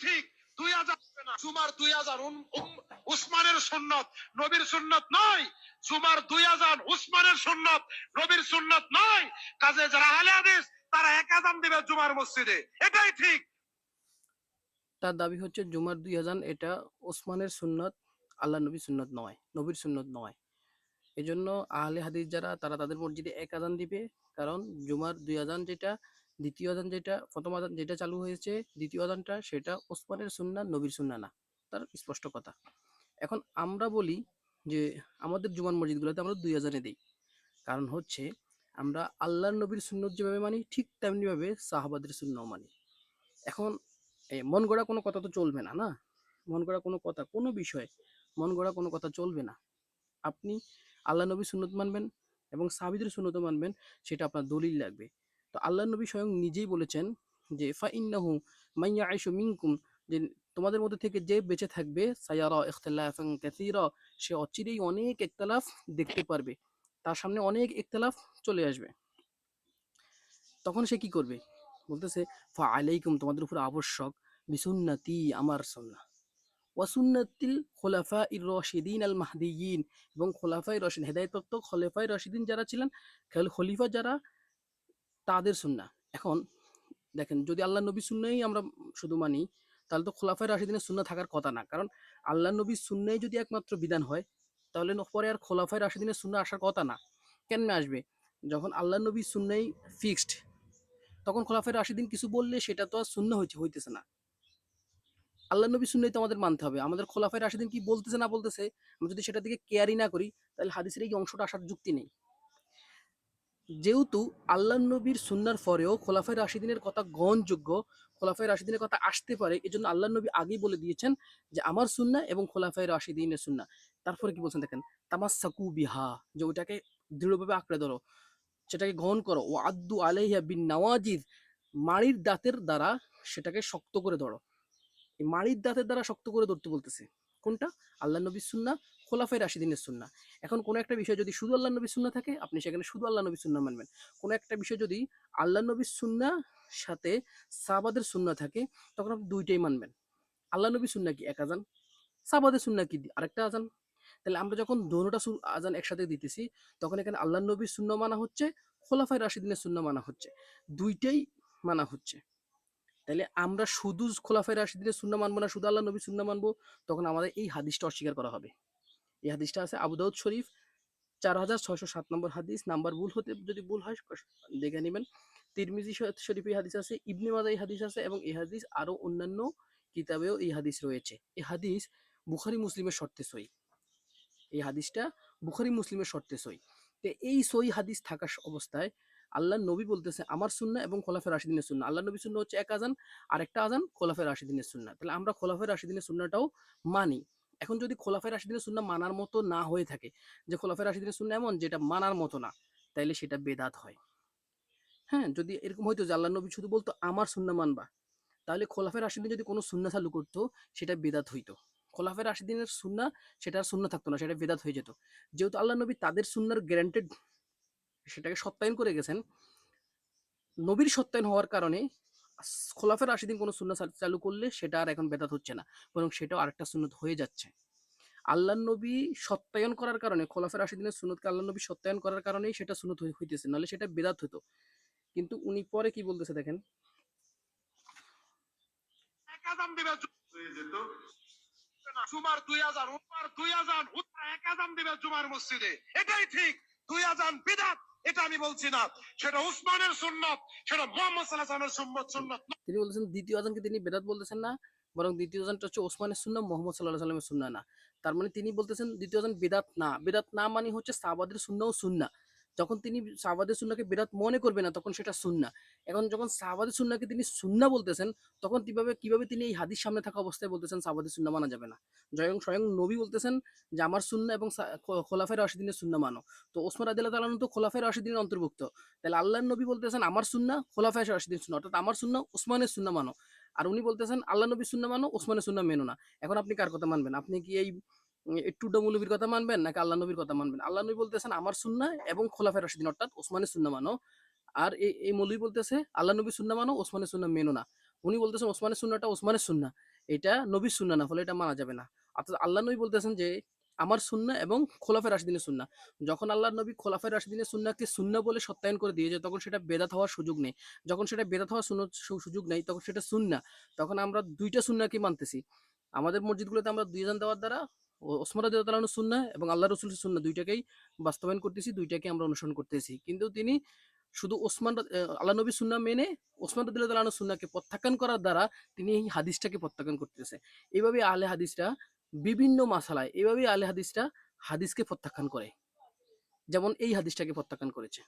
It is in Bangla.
ঠিক, দুই হাজার জুমার দুই হাজার উসমানের নবীর সুন্নত নয়। জুমার দুই হাজার উসমানের নবীর সুন্নত নয়। কাজে যারা আহলে হাদিস, তারা জুমার মসজিদে। এটাই ঠিক। তার দাবি হচ্ছে জুমার দুই আজান এটা ওসমানের সুন্নত, আল্লাহ নবী সুন্নত নয়, নবীর সুন্নত নয়। এজন্য আহলে হাদিস যারা, তারা তাদের মসজিদে এক আজান দিবে। কারণ জুমার দুই আজান যেটা দ্বিতীয় আজান যেটা, প্রথম আজান যেটা চালু হয়েছে, দ্বিতীয় আজানটা সেটা ওসমানের সুন্না, নবীর সুন্না না। তার স্পষ্ট কথা। এখন আমরা বলি যে, আমাদের জুমার মসজিদগুলোতে আমরা দুই আজানে দিই। কারণ হচ্ছে, আমরা আল্লাহর নবীর সুন্নত যেভাবে মানি, ঠিক তেমনিভাবে সাহাবাদের সুন্নাও মানি। এখন মন গড়া কোনো কথা তো চলবে না না? মন গড়া কোনো কথা, কোনো বিষয়ে মন গড়া কোনো কথা চলবে না। আপনি আল্লাহ নবী সুন্নত মানবেন এবং সাহাবিদের সুন্নত মানবেন, সেটা আপনার দলিল লাগবে। তো আল্লাহ নবী স্বয়ং নিজেই বলেছেন যে ফা ইন্নাহু মাইয়া আইসু মিনকুম যে, তোমাদের মধ্যে থেকে যে বেঁচে থাকবে, সায়ারা, ইখতিলাফান কাসীরা, সে অচিরেই অনেক ইখতিলাফ দেখতে পারবে। তার সামনে অনেক ইখতিলাফ চলে আসবে। তখন সে কি করবে? বলতেছে ফা আলাইকুম তোমাদের উপর আবশ্যক বিসুন্নতি আমার সুন্নাহ। ওয়াসুন্নাতিল খোলাফা ইর রশিদিন আল মাহদিয়িন এবং খোলাফাই রশিদ হেদায়তপ্ত খোলাফাই রশিদিন যারা ছিলেন খেল খলিফা যারা তাদের সুন্না এখন দেখেন, যদি আল্লাহ নবী সুন্নাই আমরা শুধু মানি, তাহলে তো খোলাফাই রাশিদিনের সুন্না থাকার কথা না। কারণ আল্লাহ নবী সুন্নাই যদি একমাত্র বিধান হয়, তাহলে পরে আর খোলাফাই রাশিদিনের সুন্না আসার কথা না। কেন আসবে? যখন আল্লাহ নবী সুন্নাই ফিক্সড তখন খোলাফাই রাশিদিন কিছু বললে সেটা তো আর শূন্য হইতে হইতেছে না। আল্লাহ নবী সুন্নাই তো আমাদের মানতে হবে। আমাদের খোলাফাই রাশিদিন কি বলতেছে না বলতেছে, আমরা যদি সেটা দিকে কেয়ারই না করি, তাহলে হাদিসের এই অংশটা আসার যুক্তি নেই। যেহেতু আল্লাহ নবীর সুন্নার পরেও খোলাফাই রাশিদিনের কথা গ্রহণযোগ্য খোলাফাই রাশিদিনের কথা আসতে পারে এই জন্য আল্লাহ নবী আগেই বলে দিয়েছেন যে আমার সুন্না এবং খোলাফাই রাশিদিনের সুন্না। তারপরে কি বলছেন দেখেন, তামাসাকু বিহা, যে ওইটাকে দৃঢ়ভাবে আঁকড়ে ধরো, সেটাকে গ্রহণ করো। ও আদ্দু আলাইহা বিন নওয়াজিদ, মাড়ির দাঁতের দ্বারা সেটাকে শক্ত করে ধরো। এই মাড়ির দাঁতের দ্বারা শক্ত করে ধরতে বলতেছে। কোনটা? আল্লাহ নবীর সুন্না খোলাফাই রাশিদিনের সুন্না এখন কোনো একটা বিষয় যদি শুধু আল্লাহ নবীর সুন্না থাকে, আপনি সেখানে শুধু আল্লাহ নবীর সুন্না মানবেন। কোনো একটা বিষয় যদি আল্লাহ নবীর সুন্না সাথে সাবাদের সুন্না থাকে, তখন আপনি দুইটাই মানবেন। আল্লাহ নবীর সুন্না কি? এক আজান। সাবাদের সুন্না কি? আরেকটা আজান। তাহলে আমরা যখন দোনোটা আজান একসাথে দিতেছি, তখন এখানে আল্লাহ নবীর শূন্য মানা হচ্ছে খোলাফাই রাশিদিনের শূন্য মানা হচ্ছে। দুইটাই মানা হচ্ছে। তাহলে আমরা শুধু খোলাফাই রাশিদিনের শূন্য মানবো না, শুধু আল্লাহ নবীর শূন্য মানবো, তখন আমাদের এই হাদিসটা অস্বীকার করা হবে। এই হাদিসটা আছে আবু দাউদ শরীফ, চার হাজার ছয়শো সাত নম্বর হাদিস। নাম্বার ভুল হতে, যদি ভুল হয় দেখে নেবেন। তিরমিজি শরীফে এই হাদিস আছে, ইবনে মাজা এই হাদিস আছে, এবং এই হাদিস আরও অন্যান্য কিতাবেও এই হাদিস রয়েছে। এই হাদিস বুখারি মুসলিমের শর্তে সই এই হাদিসটা বুখারি মুসলিমের শর্তে সই তো এই সই হাদিস থাকা অবস্থায় আল্লাহ নবী বলতেছে, আমার সুন্না এবং খোলাফের রাশিদিনের সুন্না আল্লাহ নবী সুন্না হচ্ছে এক আজান আর একটা আজান খোলাফের রাশিদিনের সুন্না তাহলে আমরা খোলাফের রাশিদিনের সুন্নাটাও মানি। এখন যদি খোলাফের রাশিদিনের সুন্না মানার মতো না হয়ে থাকে, যে খোলাফের রাশিদিনের সুন্না এমন যেটা মানার মতো না, তাইলে সেটা বেদাত হয়। হ্যাঁ যদি এরকম হয়তো আল্লাহ নবী শুধু বলতো, আমার সুন্না মানবা তাহলে খোলাফের রাশিদিন যদি কোনো সুন্না চালু করতো, সেটা বেদাত হইতো। খোলাফের রাশিদিনের সুন্না সেটা আর সুন্না থাকতো না, সেটা বেদাত হয়ে যেত। যেহেতু আল্লাহ নবী তাদের সুন্নার গ্যারান্টেড সেটাকে সত্যায়ন করে গেছেন, নবীর সত্যায়ন হওয়ার কারণে খোলাফের রাশিদিন কোনো সুন্না চালু করলে সেটা আর এখন বেদাত হচ্ছে না। বরং সেটাও আরেকটা সুন্নত হয়ে যাচ্ছে। আল্লাহ নবী সত্যায়ন করার কারণে, খোলাফের রাশিদিনের সুন্নতকে আল্লাহ নবী সত্যায়ন করার কারণেই সেটা সুন্নত হই- হইতেছে। নাহলে সেটা বেদাত হতো। কিন্তু উনি পরে কি বলতেছে দেখেন? দুই হাজার হাজার মসজিদে। এটাই ঠিক। দুই আজান বিদাত এটা আমি বলছি না। সেটা উসমানের সুন্নত, সেটা মোহাম্মদ সাল্লাহ সুন্নত সুন্নত তিনি বলেছেন, দ্বিতীয় আজানকে তিনি বেদাত বলতেছেন না, বরং দ্বিতীয় আজানটা হচ্ছে ওসমানের সুন্না মোহাম্মদ সাল্লাহ সাল্লামের সুন্না না। তার মানে তিনি বলতেছেন, দ্বিতীয় আজান বেদাত না। বেদাত না মানে হচ্ছে সাবাদের সুন্না ও সুন্না যখন তিনি সাবাদের সুন্নাকে বেদাত মনে করবে না, তখন সেটা সুন্না এখন যখন সাবাদের সুন্নাকে তিনি সুন্না বলতেছেন, তখন কীভাবে কীভাবে তিনি এই হাদিস সামনে থাকা অবস্থায় বলতেছেন সাবাদের সুন্না মানা যাবে না? স্বয়ং স্বয়ং নবী বলতেছেন যে, আমার সুন্না এবং খোলাফের রাশিদিনের সুন্না মানো। তো ওসমান আদিল্লাহ তালান তো খোলাফের রাশিদিনের অন্তর্ভুক্ত। তাহলে আল্লাহর নবী বলতেছেন, আমার সুন্না খোলাফায় রাশিদিন সুন্না অর্থাৎ আমার সুন্না ওসমানের সুন্না মানো। আর উনি বলতেছেন আল্লাহ নবীর সুন্না মানো, ওসমানের সুন্না মেনো না। এখন আপনি কার কথা মানবেন? আপনি কি এই টুডা মৌলবীর কথা মানবেন নাকি আল্লাহ নবীর কথা মানবেন? আল্লাহ নবী বলতেছেন, আমার সুন্না এবং খোলাফায় রাশিদিন অর্থাৎ ওসমানের সুন্না মানো। আর এই এই মৌলবী বলতেছে, আল্লাহ নবীর সুন্না মানো, ওসমানের সুন্না মেনো না। উনি বলতেছেন, ওসমানের সুন্নাটা ওসমানের সুন্না এটা নবীর সুন্না না, ফলে এটা মানা যাবে না। অর্থাৎ আল্লাহ নবী বলতেছেন যে, আমার সুন্না এবং খোলাফের রাশিদিনের সুন্না যখন আল্লাহ নবী খোলাফের রাশিদিনের সুন্নাকে সুন্না বলে সত্যায়ন করে দিয়েছে তখন সেটা বেদাত হওয়ার সুযোগ নেই। যখন সেটা বেদাত হওয়ার সুযোগ নেই, তখন সেটা সুন্না তখন আমরা দুইটা সুন্নাকে মানতেছি। আমাদের মসজিদগুলোতে আমরা দুই জান দেওয়ার দ্বারা ওসমান রাদিয়াল্লাহু তাআলার সুন্না এবং আল্লাহ রসুল সুন্না দুইটাকেই বাস্তবায়ন করতেছি, দুইটাকে আমরা অনুসরণ করতেছি। কিন্তু তিনি শুধু ওসমান আল্লাহ নবী সুন্না মেনে ওসমান রদুল্লাহ তালাহ সুন্নাকে প্রত্যাখ্যান করার দ্বারা তিনি এই হাদিসটাকে প্রত্যাখ্যান করতেছে। এইভাবে আলে হাদিসরা বিভিন্ন মাসালায়, এইভাবে আলে হাদিসরা হাদিসকে প্রত্যাখ্যান করে। যেমন এই হাদিসটাকে প্রত্যাখ্যান করেছে।